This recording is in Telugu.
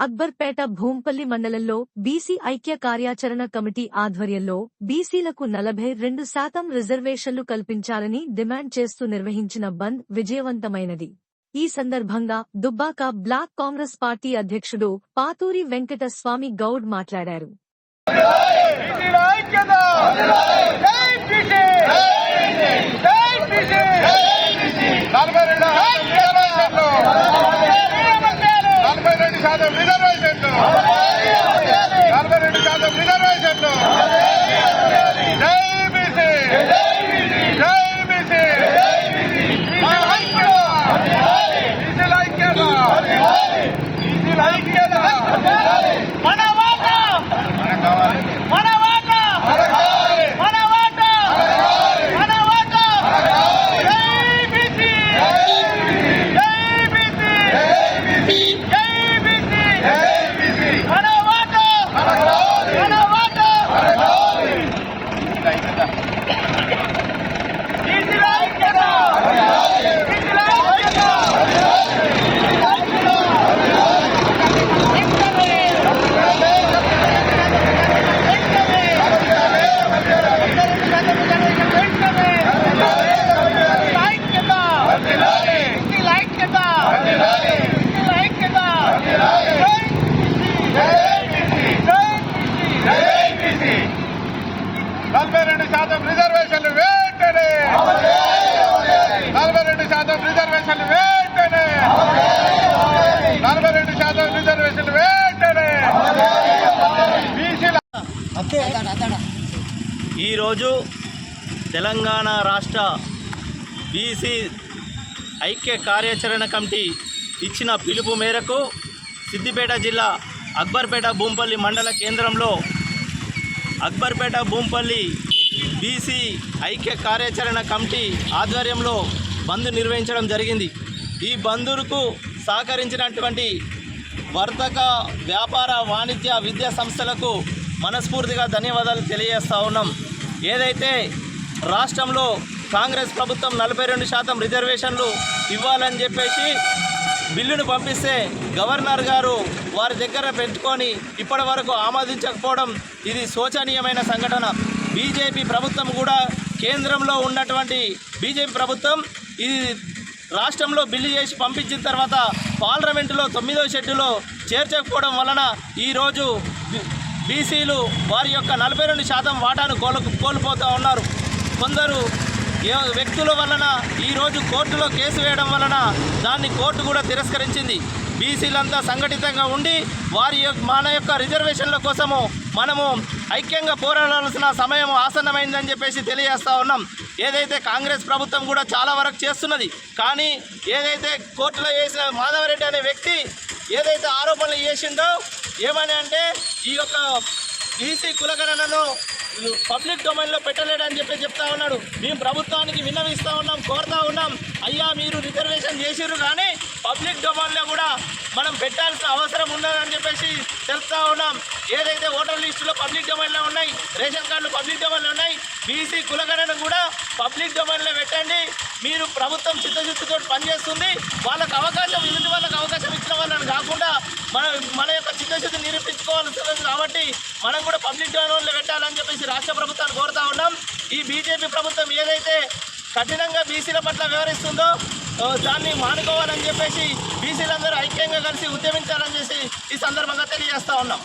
అక్బర్పేట భూంపల్లి మండలంలో బీసీ ఐక్య కార్యాచరణ కమిటీ ఆధ్వర్యంలో బీసీలకు నలభై రెండు శాతం రిజర్వేషన్లు కల్పించాలని డిమాండ్ చేస్తూ నిర్వహించిన బంద్ విజయవంతమైనది. ఈ సందర్భంగా దుబ్బాక బ్లాక్ కాంగ్రెస్ పార్టీ అధ్యక్షుడు పాతూరి వెంకట స్వామి గౌడ్ మాట్లాడారు. ఐక్యత జై బీసీ జై బీసీ నలభై రెండు శాతం రిజర్వేషన్లు నలభై రెండు శాతం రిజర్వేషన్లు నలభై రెండు శాతం రిజర్వేషన్లు జై బీసీ జై బీసీ బీసీల ఐక్యత బీసీల ఐక్యత మన వాటా మన వాటా మన వాటా మన వాటా జై బీసీ జై బీసీ జై బీసీ మన వాటా మన వాటా బీసీల ఐక్యత బీసీల ఐక్యత బీసీల ఐక్యత బీసీల ఐక్యత నలభై రెండు శాతం రిజర్వేషన్లు వెంటనే నలభై రెండు శాతం రిజర్వేషన్లు వెంటనే నలభై రెండు శాతం రిజర్వేషన్లు వెంటనే బీసీల ఈరోజు తెలంగాణ రాష్ట్ర బీసీ ఐక్య కార్యాచరణ కమిటీ ఇచ్చిన పిలుపు మేరకు సిద్దిపేట జిల్లా అక్బర్పేట భూంపల్లి మండల కేంద్రంలో అక్బర్పేట భూంపల్లి బీసీ ఐక్య కార్యాచరణ కమిటీ ఆధ్వర్యంలో బంద్ నిర్వహించడం జరిగింది. ఈ బందుకు సహకరించినటువంటి వర్తక వ్యాపార వాణిజ్య విద్యా సంస్థలకు మనస్ఫూర్తిగా ధన్యవాదాలు తెలియజేస్తా ఉన్నాం. ఏదైతే రాష్ట్రంలో కాంగ్రెస్ ప్రభుత్వం నలభై రెండు శాతం రిజర్వేషన్లు ఇవ్వాలని చెప్పేసి బిల్లును పంపిస్తే గవర్నర్ గారు వారి దగ్గర పెట్టుకొని ఇప్పటి వరకు ఆమోదించకపోవడం ఇది శోచనీయమైన సంఘటన. బీజేపీ ప్రభుత్వం కూడా కేంద్రంలో ఉన్నటువంటి బీజేపీ ప్రభుత్వం ఇది రాష్ట్రంలో బిల్లు చేసి పంపించిన తర్వాత పార్లమెంటులో తొమ్మిదో షెడ్యూలో చేర్చకపోవడం వలన ఈరోజు బీసీలు వారి యొక్క నలభై రెండు శాతం వాటాను కోలు కోల్పోతూ ఉన్నారు. కొందరు ఏ- వ్యక్తుల వలన ఈరోజు కోర్టులో కేసు వేయడం వలన దాన్ని కోర్టు కూడా తిరస్కరించింది. బీసీలంతా సంఘటితంగా ఉండి వారి యొక్క మన యొక్క రిజర్వేషన్ల కోసము మనము ఐక్యంగా పోరాడాల్సిన సమయం ఆసన్నమైందని చెప్పేసి తెలియజేస్తూ ఉన్నాం. ఏదైతే కాంగ్రెస్ ప్రభుత్వం కూడా చాలా వరకు చేస్తున్నది. కానీ ఏదైతే కోర్టులో వేసిన మాధవరెడ్డి అనే వ్యక్తి ఏదైతే ఆరోపణలు చేసిందో ఏమని అంటే ఈ యొక్క బీసీ కులగణనను పబ్లిక్ డొమైన్లో పెట్టలేడని చెప్పి చెప్తా ఉన్నాడు. మేము ప్రభుత్వానికి విన్నవిస్తూ ఉన్నాం కోరుతా ఉన్నాం. అయ్యా మీరు రిజర్వేషన్ చేసిర్రు కానీ పబ్లిక్ డొమైన్లో కూడా మనం పెట్టాల్సిన అవసరం ఉన్నదని చెప్పేసి తెలుస్తా ఉన్నాం. ఏదైతే ఓటర్ లిస్టులో పబ్లిక్ డొమైన్లో ఉన్నాయి రేషన్ కార్డులు పబ్లిక్ డొమైన్లో ఉన్నాయి బీసీ కులగణన కూడా పబ్లిక్ డొమైన్లో పెట్టండి. మీరు ప్రభుత్వం చిత్తశుద్ధితో పనిచేస్తుంది వాళ్ళకు అవకాశం ఎదుటి వాళ్ళకి అవకాశం ఇచ్చిన వాళ్ళని కాకుండా మన మన యొక్క చిత్తశుద్ధి నిరూపించుకోవాల్సి కాబట్టి మనం కూడా పబ్లిక్ డొమైన్లో పెట్టాలని చెప్పేసి రాష్ట్ర ప్రభుత్వాన్ని కోరుతా ఉన్నాం. ఈ బీజేపీ ప్రభుత్వం ఏదైతే కఠినంగా బీసీల పట్ల వ్యవహరిస్తుందో దాన్ని మానుకోవాలని చెప్పేసి బీసీలందరూ ఐక్యంగా కలిసి ఉద్యమించాలని చేసి ఈ సందర్భంగా తెలియజేస్తా ఉన్నాం.